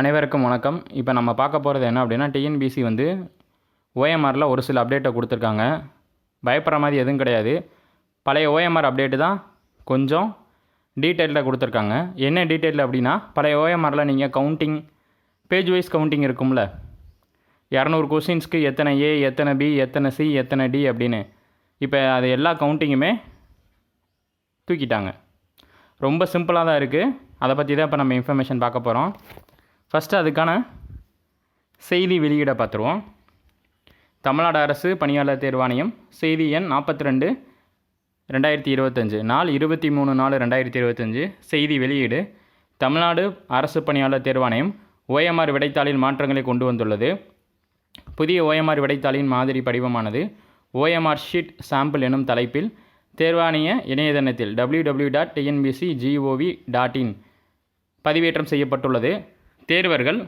அனைவருக்கும் வணக்கம். இப்போ நம்ம பார்க்க போகிறது என்ன அப்படின்னா டிஎன்பிசி வந்து ஓஎம்ஆரில் ஒரு சில அப்டேட்டை கொடுத்துருக்காங்க. பயப்படுற மாதிரி எதுவும் கிடையாது. பழைய ஓஎம்ஆர் அப்டேட்டு தான் கொஞ்சம் டீட்டெயிலில் கொடுத்துருக்காங்க. என்ன டீட்டெயில் அப்படின்னா பழைய ஓஎம்ஆரில் நீங்கள் கவுண்டிங் பேஜ் வைஸ் கவுண்டிங் இருக்கும்ல. இரநூறு கொஷின்ஸ்க்கு எத்தனை ஏ எத்தனை பி எத்தனை சி எத்தனை டி அப்படின்னு. இப்போ அது எல்லா கவுண்டிங்குமே தூக்கிட்டாங்க. ரொம்ப சிம்பிளாக தான் இருக்குது அதை பற்றி தான் இப்போ நம்ம இன்ஃபர்மேஷன் பார்க்க போகிறோம் ஃபஸ்ட்டு அதுக்கான செய்தி வெளியிட பார்த்துருவோம். தமிழ்நாடு அரசு பணியாளர் தேர்வாணையம் செய்தி எண் நாற்பத்தி ரெண்டு ரெண்டாயிரத்தி இருபத்தஞ்சு. நாள் இருபத்தி மூணு நாலு ரெண்டாயிரத்தி இருபத்தஞ்சு. செய்தி வெளியீடு. தமிழ்நாடு அரசு பணியாளர் தேர்வாணையம் ஓஎம்ஆர் விடைத்தாளில் மாற்றங்களை கொண்டு வந்துள்ளது. புதிய ஓஎம்ஆர் விடைத்தாளின் மாதிரி படிவமானது. ஓஎம்ஆர் ஷீட் சாம்பிள் எனும் தலைப்பில் தேர்வாணைய இணையதளத்தில் W W dot TNPSC GOV dot in பதிவேற்றம் செய்யப்பட்டுள்ளது. தேர்வர்கள்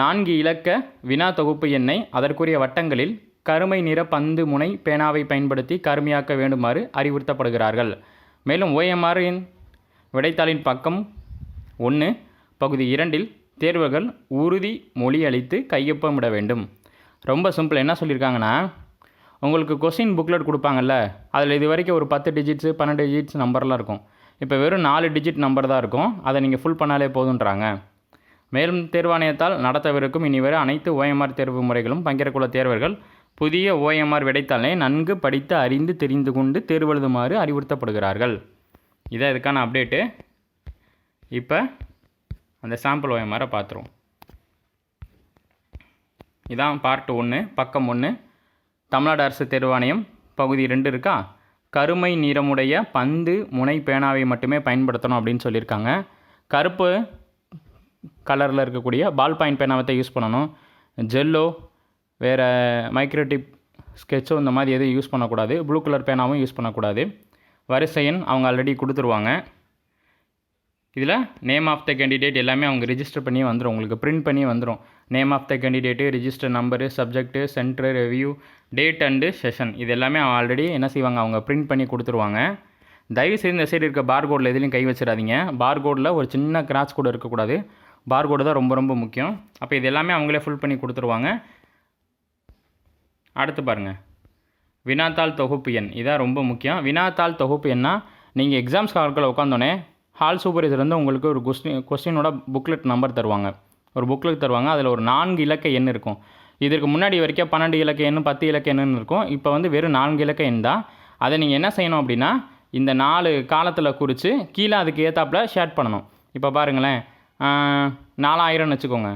நான்கு இலக்க வினா தொகுப்பு எண்ணை அதற்குரிய வட்டங்களில் கருமை நிற பந்து முனை பேனாவை பயன்படுத்தி கருமையாக்க வேண்டுமாறு அறிவுறுத்தப்படுகிறார்கள். மேலும் ஓஎம்ஆரின் விடைத்தாளின் பக்கம் ஒன்று பகுதி இரண்டில் தேர்வர்கள் உறுதி மொழி அளித்து கையொப்பமிட வேண்டும். ரொம்ப சிம்பிள். என்ன சொல்லியிருக்காங்கன்னா உங்களுக்கு கொஸ்டின் புக்லெட் கொடுப்பாங்கல்ல அதில் இது வரைக்கும் ஒரு பத்து டிஜிட்ஸு பன்னெண்டு டிஜிட்ஸ் நம்பர்லாம் இருக்கும். இப்போ வெறும் நாலு டிஜிட் நம்பர் தான் இருக்கும். அதை நீங்கள் ஃபுல் பண்ணாலே போதுன்றாங்க. மேலும் தேர்வாணையத்தால் நடத்தவிருக்கும் இனிவரை அனைத்து ஓஎம்ஆர் தேர்வு முறைகளும் பங்கேற்குள்ள தேர்வர்கள் புதிய ஓஎம்ஆர் விடைத்தாளை நன்கு படித்து அறிந்து தெரிந்து கொண்டு தேர்வெழுதுமாறு அறிவுறுத்தப்படுகிறார்கள். இதான் இதுக்கான அப்டேட்டு இப்போ அந்த சாம்பிள் ஓஎம்ஆரை பார்த்துருவோம் இதான் பார்ட் ஒன்று பக்கம் ஒன்று தமிழ்நாடு அரசு தேர்வாணையம் பகுதி ரெண்டு இருக்கா? கருமை நிறமுடைய பந்து முனை பேனாவை மட்டுமே பயன்படுத்தணும் அப்படின்னு சொல்லியிருக்காங்க. கருப்பு கலரில் இருக்கக்கூடிய பால் பாயிண்ட் பேனாவத்தை யூஸ் பண்ணணும். ஜெல்லோ வேறு மைக்ரோடிப் ஸ்கெட்சோ இந்த மாதிரி எதுவும் யூஸ் பண்ணக்கூடாது. ப்ளூ கலர் பேனாவும் யூஸ் பண்ணக்கூடாது. வரிசையன் அவங்க ஆல்ரெடி கொடுத்துருவாங்க. இதில் நேம் ஆஃப் த கேண்டிடேட் எல்லாமே அவங்க ரிஜிஸ்டர் பண்ணி வந்துடும் உங்களுக்கு பிரிண்ட் பண்ணி வந்துடும் name of the candidate register number subject centre review date and session இது எல்லாமே ஆல்ரெடி என்ன செய்வாங்க? அவங்க பிரிண்ட் பண்ணி கொடுத்துருவாங்க. தயவு செய்து இந்த சைடு இருக்க பார்கோடில் எதுலையும் கை வச்சிடாதீங்க. பார்கோடில் ஒரு சின்ன கிராச் கூட இருக்கக்கூடாது. பார்கோடு தான் ரொம்ப ரொம்ப முக்கியம். அப்போ இது எல்லாமே அவங்களே ஃபுல் பண்ணி கொடுத்துருவாங்க. அடுத்து பாருங்கள் வினாத்தாள் தொகுப்பு எண். இதான் ரொம்ப முக்கியம். வினாத்தாள் தொகுப்பு எண்ணா நீங்கள் எக்ஸாம்ஸ் ஹால்கில் உட்காந்தோடனே ஹால் சூப்பர்வைசர் வந்து உங்களுக்கு ஒரு கொஸ்டின் கொஸ்டினோட புக்லெட் நம்பர் தருவாங்க. ஒரு புக்லெட் தருவாங்க. அதில் ஒரு நான்கு இலக்க எண் இருக்கும். இதற்கு முன்னாடி வரைக்கும் பன்னெண்டு இலக்க எண் பத்து இலக்க எண்ணுன்னு இருக்கும். இப்போ வந்து வெறும் நான்கு இலக்க எண் தான். அதை நீங்கள் என்ன செய்யணும் அப்படின்னா இந்த நாலு காலத்தில் குறித்து கீழே அதுக்கு ஏற்றாப்புல ஷேர் பண்ணணும். இப்போ பாருங்களேன். நாலாயிரம்னு வச்சுக்கோங்க.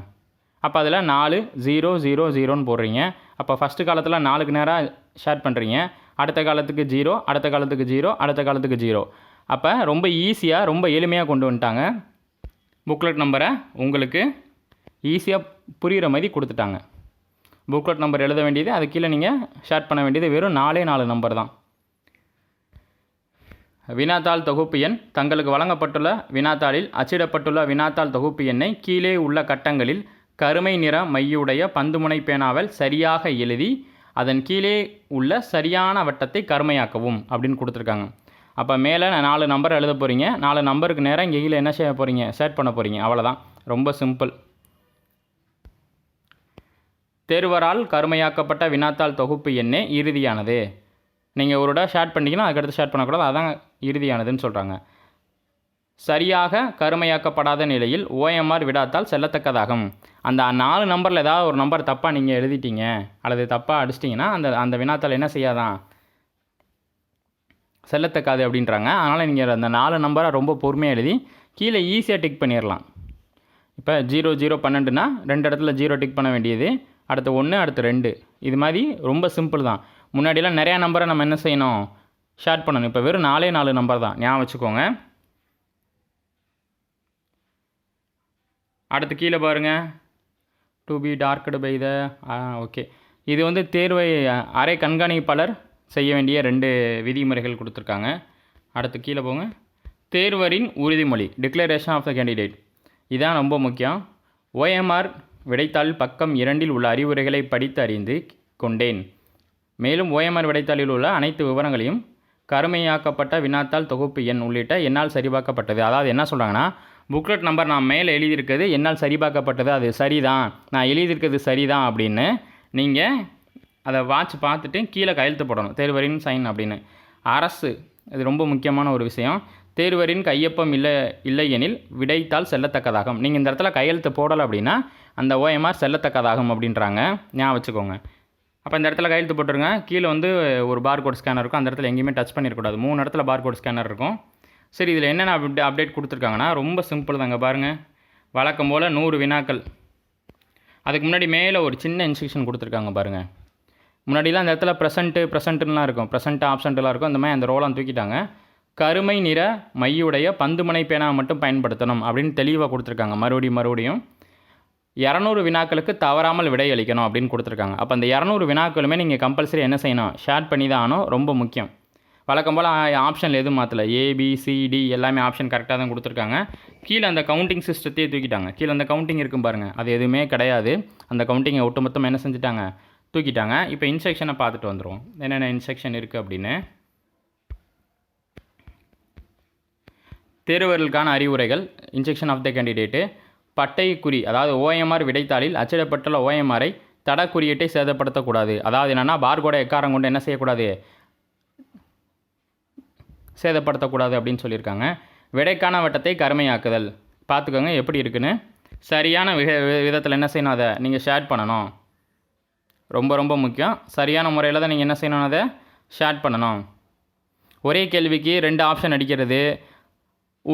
அப்போ அதில் நாலு ஜீரோ ஜீரோ ஜீரோன்னு போடுறீங்க. அப்போ ஃபஸ்ட்டு காலத்தில் நாலுக்கு நேராக ஷேர் பண்ணுறீங்க அடுத்த காலத்துக்கு ஜீரோ அடுத்த காலத்துக்கு ஜீரோ அடுத்த காலத்துக்கு ஜீரோ அப்போ ரொம்ப ஈஸியாக ரொம்ப எளிமையாக கொண்டு வந்துட்டாங்க. புக்லெட் நம்பரை உங்களுக்கு ஈஸியாக புரிகிற மாதிரி கொடுத்துட்டாங்க. புக்லெட் நம்பர் எழுத வேண்டியது அது கீழே நீங்கள் ஷேர் பண்ண வேண்டியது வெறும் நாலே நாலு நம்பர் தான். வினாத்தாள் தொகுப்பு எண் தங்களுக்கு வழங்கப்பட்டுள்ள வினாத்தாளில் அச்சிடப்பட்டுள்ள வினாத்தாள் தொகுப்பு எண்ணை கீழே உள்ள கட்டங்களில் கருமை நிற மையுடைய பந்துமுனை பேனாவில் சரியாக எழுதி அதன் கீழே உள்ள சரியான வட்டத்தை கருமையாக்கவும் அப்படின்னு கொடுத்துருக்காங்க. அப்போ மேலே நாலு நம்பர் எழுத போகிறீங்க நாலு நம்பருக்கு நேரம் இங்கே கீழே என்ன செய்ய போகிறீங்க செட் பண்ண போகிறீங்க அவ்வளோதான் ரொம்ப சிம்பிள் தேர்வரால் கருமையாக்கப்பட்ட வினாத்தாள் தொகுப்பு எண்ணே இறுதியானது. நீங்கள் ஒரு இடம் ஷேர்ட் பண்ணிங்கன்னா அதுக்கடுத்து ஷேர்ட் பண்ணக்கூடாது. அதான் இறுதியானதுன்னு சொல்கிறாங்க சரியாக கருமையாக்கப்படாத நிலையில் ஓஎம்ஆர் விடாத்தால் செல்லத்தக்கதாகும். அந்த நாலு நம்பரில் ஏதாவது ஒரு நம்பர் தப்பாக நீங்கள் எழுதிட்டீங்க அல்லது தப்பாக அடிச்சிட்டிங்கன்னா அந்த அந்த வினாத்தால் என்ன செய்யாதான் செல்லத்தக்காது அப்படின்றாங்க. அதனால் நீங்கள் அந்த நாலு நம்பரை ரொம்ப பொறுமையாக எழுதி கீழே ஈஸியாக டிக் பண்ணிடலாம் இப்போ ஜீரோ ஜீரோ பன்னெண்டுனா ரெண்டு இடத்துல ஜீரோ டிக் பண்ண வேண்டியது. அடுத்து ஒன்று அடுத்து ரெண்டு. இது மாதிரி ரொம்ப சிம்பிள் தான். முன்னாடிலாம் நிறையா நம்பரை நம்ம என்ன செய்யணும்? ஷேர் பண்ணணும். இப்போ வெறும் நாலே நாலு நம்பர் தான். ஞாபகம் வச்சுக்கோங்க. அடுத்து கீழே பாருங்கள் to be darked by the okay இது வந்து தேர்வை அரை கண்காணிப்பாளர் செய்ய வேண்டிய ரெண்டு விதிமுறைகள் கொடுத்துருக்காங்க. அடுத்து கீழே போங்க. தேர்வரின் உறுதிமொழி டிக்ளரேஷன் ஆஃப் த கேண்டிடேட் இதான் ரொம்ப முக்கியம். ஓஎம்ஆர் விடைத்தாள் பக்கம் இரண்டில் உள்ள அறிவுரைகளை படித்து அறிந்து கொண்டேன். மேலும் ஓஎம்ஆர் விடைத்தாளில் உள்ள அனைத்து விவரங்களையும் கருமையாக்கப்பட்ட வினாத்தாள் தொகுப்பு எண் உள்ளிட்ட என்னால் சரிபார்க்கப்பட்டது. அதாவது என்ன சொல்கிறாங்கன்னா புக்லெட் நம்பர் நான் மேலே எழுதியிருக்கிறது என்னால் சரிபார்க்கப்பட்டது அது சரிதான். நான் எழுதியிருக்கிறது சரிதான் அப்படின்னு நீங்கள் அதை வாட்ச் பார்த்துட்டு கீழே கையெழுத்து போடணும். தேர்வரின் சைன் அப்படின்னு. அரசு இது ரொம்ப முக்கியமான ஒரு விஷயம். தேர்வரின் கையொப்பம் இல்லை இல்லை எனில் விடைத்தால் செல்லத்தக்கதாகும். நீங்கள் இந்த இடத்துல கையெழுத்து போடலை அப்படின்னா அந்த ஓஎம்ஆர் செல்லத்தக்கதாகும் அப்படின்றாங்க. ஞாபகம் வச்சுக்கோங்க. அப்போ இந்த இடத்துல கையெழுத்து போட்டுருங்க. கீழே வந்து ஒரு பார் கோட் ஸ்கேனர் இருக்கும். அந்த இடத்துல எங்கேயுமே டச் பண்ணிடக்கூடாது மூணு இடத்துல பார் கோட் ஸ்கேனர் இருக்கும். சரி இதில் என்னென்ன அப்டே அப்டேட் கொடுத்துருக்காங்கன்னா ரொம்ப சிம்பிள் தாங்க பாருங்கள் வழக்கம் போல் நூறு வினாக்கள். அதுக்கு முன்னாடி மேலே ஒரு சின்ன இன்ஸ்ட்ரக்ஷன் கொடுத்துருக்காங்க பாருங்கள் முன்னாடிலாம் அந்த இடத்துல ப்ரெசண்ட்டு ப்ரெசண்ட்டுலாம் இருக்கும். ப்ரெசண்ட்டு ஆப்ஷன்ட்லாம் இருக்கும். அந்த மாதிரி அந்த ரோலாம் தூக்கிட்டாங்க. கருமை நிற மையுடைய பந்துமனை பேனா மட்டும் பயன்படுத்தணும் அப்படின்னு தெளிவாக கொடுத்துருக்காங்க. மறுபடியும் மறுபடியும். இரநூறு வினாக்களுக்கு தவறாமல் விடையளிக்கணும் அப்படின்னு கொடுத்துருக்காங்க. அப்போ அந்த இரநூறு வினாக்களுமே நீங்கள் கம்பல்சரி என்ன செய்யணும்? ஷேர் பண்ணி தான் ஆகணும் ரொம்ப முக்கியம். வழக்கம் போல் ஆப்ஷனில் எதுவும் மாற்றல ஏபிசிடி எல்லாமே ஆப்ஷன் கரெக்டாக தான் கொடுத்துருக்காங்க. கீழே அந்த கவுண்டிங் சிஸ்டத்தையே தூக்கிட்டாங்க. கீழே அந்த கவுண்டிங் இருக்கும் பாருங்கள் அது எதுவுமே கிடையாது. அந்த கவுண்டிங்கை ஒட்டுமொத்தமாக என்ன செஞ்சுட்டாங்க? தூக்கிட்டாங்க. இப்போ இன்ஸ்ட்ரக்ஷனை பார்த்துட்டு வந்துடுவோம் என்னென்ன இன்ஸ்ட்ரக்ஷன் இருக்குது அப்படின்னு. தேர்வர்களுக்கான அறிவுரைகள் இன்ஜெக்ஷன் ஆஃப் த கேண்டிடேட்டு பட்டை குறி அதாவது ஓஎம்ஆர் விடைத்தாளில் அச்சிடப்பட்டுள்ள ஓஎம்ஆரை தட குறியீட்டை சேதப்படுத்தக்கூடாது. அதாவது என்னென்னா பார்கோடை எக்காரம் கொண்டு என்ன செய்யக்கூடாது? சேதப்படுத்தக்கூடாது அப்படின்னு சொல்லியிருக்காங்க. விடைக்கான வட்டத்தை கருமையாக்குதல். பார்த்துக்கோங்க எப்படி இருக்குன்னு. சரியான விக விதத்தில் என்ன செய்யணும் அதை? நீங்கள் ஷேர் பண்ணணும். ரொம்ப ரொம்ப முக்கியம். சரியான முறையில் தான் நீங்கள் என்ன செய்யணும் அதை? ஷேர் பண்ணணும். ஒரே கேள்விக்கு ரெண்டு ஆப்ஷன் அடிக்கிறது.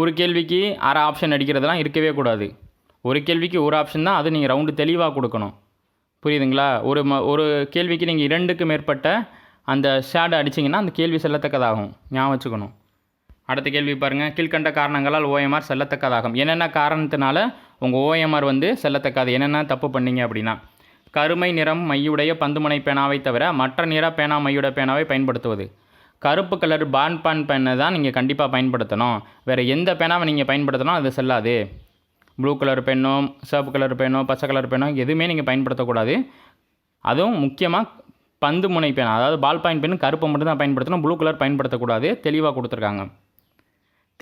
ஒரு கேள்விக்கு அரை ஆப்ஷன் அடிக்கிறதுலாம் இருக்கவே கூடாது. ஒரு கேள்விக்கு ஒரு ஆப்ஷன் தான் அது நீங்கள் ரவுண்டு தெளிவாக கொடுக்கணும். புரியுதுங்களா? ஒரு ம ஒரு கேள்விக்கு நீங்கள் இரண்டுக்கு மேற்பட்ட அந்த ஷேடை அடிச்சிங்கன்னா அந்த கேள்வி செல்லத்தக்கதாகும். ஞாபகம் வச்சுக்கணும். அடுத்த கேள்வி பாருங்கள் கீழ்கண்ட காரணங்களால் ஓஎம்ஆர் செல்லத்தக்கதாகும். என்னென்ன காரணத்தினால உங்கள் ஓஎம்ஆர் வந்து செல்லத்தக்காது? என்னென்ன தப்பு பண்ணீங்க அப்படின்னா கருமை நிறம் மையுடைய பந்துமனை பேனாவை தவிர மற்ற நிற பேனா மையுடைய பேனாவை பயன்படுத்துவது. கருப்பு கலர் பான் பான் பேனை தான் நீங்கள் கண்டிப்பாக பயன்படுத்தணும். வேறு எந்த பேனாவை நீங்கள் பயன்படுத்தினா அது செல்லாது. ப்ளூ கலர் பெண்ணோ சிவப்பு கலர் பெண்ணோ பச்சை கலர் பெண்ணோ எதுவுமே நீங்கள் பயன்படுத்தக்கூடாது. அதுவும் முக்கியமாக பந்து முனை பெண் அதாவது பால் பாயிண்ட் பெண் கருப்பை மட்டும் தான் பயன்படுத்தணும் ப்ளூ கலர் பயன்படுத்தக்கூடாது தெளிவாக கொடுத்துருக்காங்க.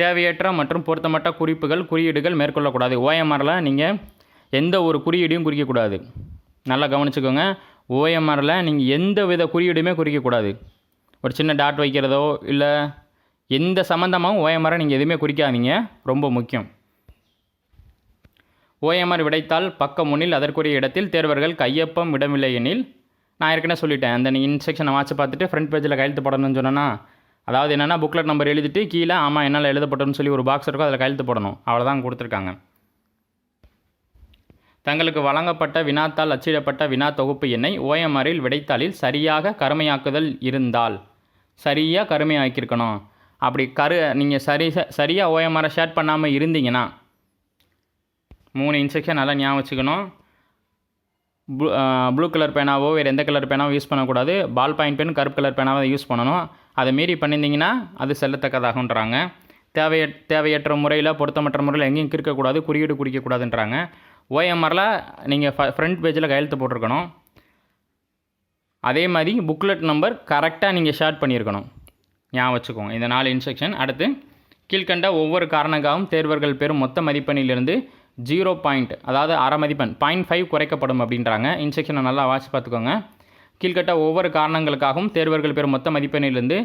தேவையற்ற மற்றும் பொருத்தமற்ற குறிப்புகள் குறியீடுகள் மேற்கொள்ளக்கூடாது. ஓஎம்ஆரில் நீங்கள் எந்த ஒரு குறியீடையும் குறிக்கக்கூடாது. நல்லா கவனிச்சுக்கோங்க. ஓஎம்ஆரில் நீங்கள் எந்த வித குறியீடுமே குறிக்கக்கூடாது. ஒரு சின்ன டாட் வைக்கிறதோ இல்லை எந்த சம்மந்தமாகவும் ஓஎம்ஆரை நீங்கள் எதுவுமே குறிக்காதீங்க. ரொம்ப முக்கியம். ஓஎம்ஆர் விடைத்தால் பக்கம் முன்னில் அதற்குரிய இடத்தில் தேர்வர்கள் கையொப்பம் இடமில்லை எனில் நான் ஏற்கனவே சொல்லிட்டேன். அந்த இன்ஸ்ட்ரக்ஷனை வாட்சி பார்த்துட்டு ஃப்ரண்ட் பேஜில் கையெழுத்து போடணும்னு சொன்னேன்னா அதாவது என்னென்னா புக்லெட் நம்பர் எழுதிட்டு கீழே ஆமாம் என்னால் எழுதப்பட்டோம்னு சொல்லி ஒரு பாக்ஸ் இருக்கும் அதில் கையெழுத்து போடணும். அவ்வளோதான் கொடுத்துருக்காங்க. தங்களுக்கு வழங்கப்பட்ட வினாத்தால் அச்சிடப்பட்ட வினா தொகுப்பு எண்ணை ஓஎம்ஆரில் விடைத்தாளில் சரியாக கருமையாக்குதல் இருந்தால் சரியாக கருமையாக்கியிருக்கணும். அப்படி கரு நீங்கள் சரி சரியாக ஓஎம்ஆரை ஷேர் பண்ணாமல் இருந்தீங்கன்னா மூணு இன்ஸ்ட்ரக்ஷன் நல்லா ஞாபகம் வச்சுக்கணும். ப்ளூ ப்ளூ கலர் பேனாவோ வேறு எந்த கலர் பேனாவோ யூஸ் பண்ணக்கூடாது. பால் பாயிண்ட் பென் கருப்பு கலர் பேனாவை யூஸ் பண்ணணும். அதை மீறி பண்ணியிருந்தீங்கன்னா அது செல்லத்தக்கதாகன்றாங்க. தேவைய தேவையற்ற முறையில் பொருத்தமற்ற முறையில் எங்கேயும் கிறுக்கக்கூடாது குறியீடு குறிக்கக்கூடாதுன்றாங்க ஓஎம்ஆரில் நீங்கள் ஃப ஃப்ரண்ட் பேஜில் கையெழுத்து போட்டிருக்கணும். அதே மாதிரி புக்லெட் நம்பர் கரெக்டாக நீங்கள் ஷேர் பண்ணியிருக்கணும். ஞாபகம் வச்சுக்கோங்க. இந்த நாலு இன்ஸ்ட்ரக்ஷன். அடுத்து கீழ்கண்ட ஒவ்வொரு காரணக்காகவும் தேர்வர்கள் பெறும் மொத்த மதிப்பெண்ணிலிருந்து ஜீரோ பாயிண்ட் அதாவது அரை மதிப்பெண் பாயிண்ட் ஃபைவ் குறைக்கப்படும் அப்படின்றாங்க. இன்ஸ்ட்ரக்ஷனை நல்லா வாட்ச் பார்த்துக்கோங்க. கீழ்கட்ட ஒவ்வொரு காரணங்களுக்காகவும் தேர்வர்கள் பெறும் மொத்த மதிப்பெண்ணிலிருந்து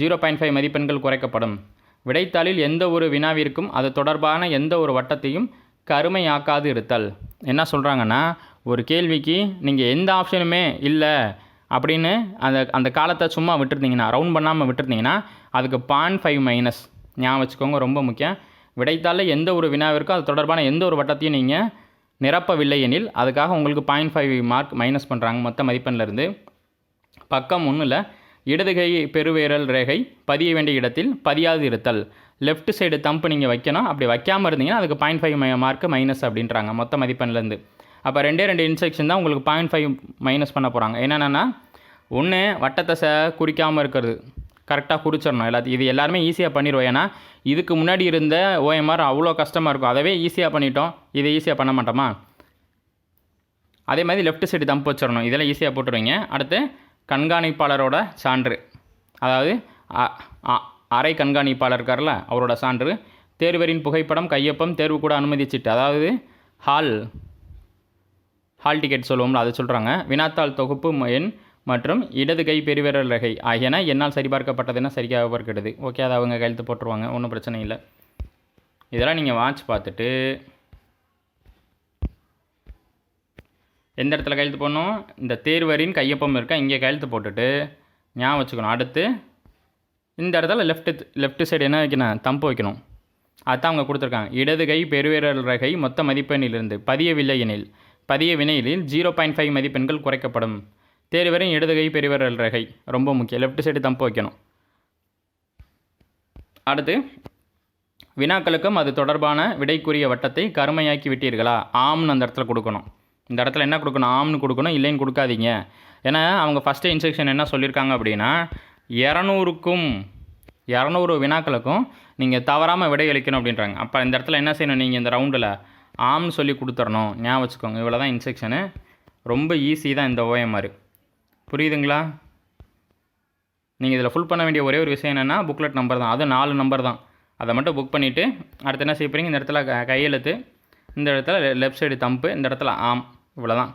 ஜீரோ பாயிண்ட் ஃபைவ் மதிப்பெண்கள் குறைக்கப்படும். விடைத்தாளில் எந்த ஒரு வினாவிற்கும் அது தொடர்பான எந்த ஒரு வட்டத்தையும் கருமையாக்காது இருத்தல். என்ன சொல்கிறாங்கன்னா ஒரு கேள்விக்கு நீங்கள் எந்த ஆப்ஷனுமே இல்லை அப்படின்னு அந்த அந்த காலத்தை சும்மா விட்டுருந்தீங்கன்னா ரவுண்ட் பண்ணாமல் விட்டுருந்தீங்கன்னா அதுக்கு பாயிண்ட் ஃபைவ் மைனஸ். ஞாபகம் வச்சுக்கோங்க ரொம்ப முக்கியம். விடைத்தாளில் எந்த ஒரு வினாவிற்கும் அது தொடர்பான எந்த ஒரு வட்டத்தையும் நீங்கள் நிரப்பவில்லை எனில் அதுக்காக உங்களுக்கு பாயிண்ட் ஃபைவ் மார்க் மைனஸ் பண்ணுறாங்க மொத்த மதிப்பெண்லேருந்து பக்கம் ஒன்றில் இடதுகை பெருவேரல் ரேகை பதிய வேண்டிய இடத்தில் பதியாது இருத்தல். லெஃப்ட் சைடு தம்பு நீங்கள் வைக்கணும். அப்படி வைக்காமல் இருந்தீங்கன்னா அதுக்கு பாயிண்ட் ஃபைவ் மார்க்கு மைனஸ் அப்படின்றாங்க மொத்த மதிப்பெண்லேருந்து அப்போ ரெண்டே ரெண்டு இன்ஸ்ட்ரக்ஷன் தான் உங்களுக்கு பாயிண்ட் ஃபைவ் மைனஸ் பண்ண போகிறாங்க என்னென்னா ஒன்று வட்டத்தை ச குறிக்காமல் இருக்கிறது. கரெக்டாக குறிச்சிடணும் எல்லாத்தையும் இது எல்லாருமே ஈஸியாக பண்ணிடுவோம் ஏன்னா இதுக்கு முன்னாடி இருந்த ஓஎம்ஆர் அவ்வளோ கஷ்டமாக இருக்கும். அதவே ஈஸியாக பண்ணிட்டோம். இதை ஈஸியாக பண்ண மாட்டோமா? அதே மாதிரி லெஃப்ட் சைடு தம்பு வச்சிடணும். இதெல்லாம் ஈஸியாக போட்டுருவீங்க. அடுத்து கண்காணிப்பாளரோட சான்று. அதாவது அ- அரை கண்காணிப்பாளர் இருக்கார்ல அவரோட சான்று. தேர்வரின் புகைப்படம் கையொப்பம் தேர்வு கூட அனுமதிச்சிட்டு. அதாவது ஹால் ஹால் டிக்கெட் சொல்லுவோம்ல அதை சொல்கிறாங்க வினாத்தாள் தொகுப்பு எண் மற்றும் இடது கை பெருவிரல் ரகை ஆகியன என்னால் சரிபார்க்கப்பட்டதுன்னா சரியாக பார்க்கிறது ஓகே அதை அவங்க கையெழுத்து போட்டுருவாங்க. ஒன்றும் பிரச்சனை இல்லை. இதெல்லாம் நீங்கள் வாட்ச் பார்த்துட்டு எந்த இடத்துல கையெழுத்து போடணும்? இந்த தேர்வரின் கையொப்பம் இருக்கா? இங்கே கையெழுத்து போட்டுட்டு ஞாபகம் வச்சுக்கணும். அடுத்து இந்த இடத்துல லெஃப்ட்டு லெஃப்ட் சைடு என்ன வைக்கணும்? தம்பு வைக்கணும். அதுதான் அவங்க கொடுத்துருக்காங்க. இடது கை பெருவிரல் ரகை மொத்த மதிப்பெண்ணிலிருந்து பதியவில்லை எனில் பதிய வினையில் ஜீரோ பாயிண்ட் ஃபைவ் மதிப்பெண்கள் குறைக்கப்படும். தேர்வரின் இடது கை பெருவிரல் ரகை. ரொம்ப முக்கியம். லெஃப்ட் சைடு தம்பு வைக்கணும் அடுத்து வினாக்களுக்கும் அது தொடர்பான விடைக்குரிய வட்டத்தை கருமையாக்கி விட்டீர்களா? ஆம்னு அந்த இடத்துல கொடுக்கணும். இந்த இடத்துல என்ன கொடுக்கணும்? ஆம்னு கொடுக்கணும் இல்லைன்னு கொடுக்காதீங்க. ஏன்னா அவங்க ஃபஸ்ட்டு இன்ஸ்ட்ரக்ஷன் என்ன சொல்லியிருக்காங்க அப்படின்னா இரநூறுக்கும் இரநூறு வினாக்களுக்கும் நீங்கள் தவறாமல் விடையளிக்கணும் அப்படின்றாங்க. அப்போ இந்த இடத்துல என்ன செய்யணும்? நீங்கள் இந்த ரவுண்டில் ஆம்னு சொல்லி கொடுத்துடணும் ஞாபகம் வச்சுக்கோங்க. இவ்வளோ தான் இன்ஸ்ட்ரக்ஷனு ரொம்ப ஈஸி தான் இந்த ஓஎம்ஆர். புரியுதுங்களா? நீங்கள் இதில் ஃபுல் பண்ண வேண்டிய ஒரே ஒரு விஷயம் என்னென்னா புக்லெட் நம்பர் தான். அது நாலு நம்பர் தான். அதை மட்டும் புக் பண்ணிவிட்டு அடுத்து என்ன செய்ய போகிறீங்க இந்த இடத்துல க- கையெழுத்து இந்த இடத்துல லெஃப்ட் சைடு தம்பு இந்த இடத்துல ஆம் இவ்வளோ தான்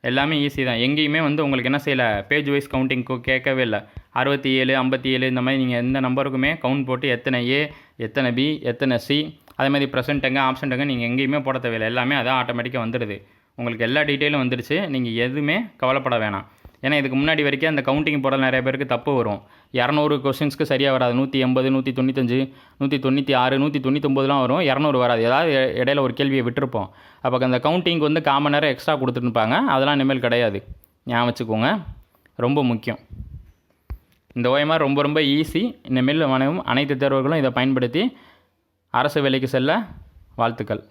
எல்லாமே ஈஸி தான். எங்கேயுமே வந்து உங்களுக்கு என்ன செய்யலை? பேஜ் வைஸ் கவுண்டிங்க்கு கேட்கவே இல்லை. அறுபத்தி ஏழு ஐம்பத்தி ஏழு இந்த மாதிரி நீங்கள் எந்த நம்பருக்குமே கவுண்ட் போட்டு எத்தனை ஏ எத்தனை பி எத்தனை சி அதே மாதிரி ப்ரெசென்ட்டுங்க ஆப்ஷன்ட்டுங்க நீங்கள் எங்கேயுமே போட தேவையில்லை. எல்லாமே அதான் ஆட்டோமேட்டிக்காக வந்துடுது. உங்களுக்கு எல்லா டீட்டெயிலும் வந்துடுச்சு. நீங்கள் எதுவுமே கவலைப்பட வேணாம். ஏன்னா இதுக்கு முன்னாடி வரைக்கும் அந்த கவுண்டிங் போட நிறைய பேருக்கு தப்பு வரும். இரநூறு கொஸ்டின்ஸ்க்கு சரியாக வராது. நூற்றி எண்பது நூற்றி தொண்ணூத்தஞ்சு நூற்றி தொண்ணூற்றி ஆறு நூற்றி தொண்ணூத்தொம்பதுலாம் வரும். இரநூறு வராது. ஏதாவது இடையில ஒரு கேள்வியை விட்டுருப்போம். அப்போ அந்த கவுண்டிங்க்கு வந்து காமன் நேரம் எக்ஸ்ட்ரா கொடுத்துருப்பாங்க அதெல்லாம் இனிமேல் கிடையாது. ஞாபகம் வச்சுக்கோங்க. ரொம்ப முக்கியம். இந்த ஓஎம்ஆர் ரொம்ப ரொம்ப ஈஸி இனிமேல் வனவும் அனைத்து தேர்வர்களும் இதை பயன்படுத்தி அரசு வேலைக்கு செல்ல வாழ்த்துக்கள்.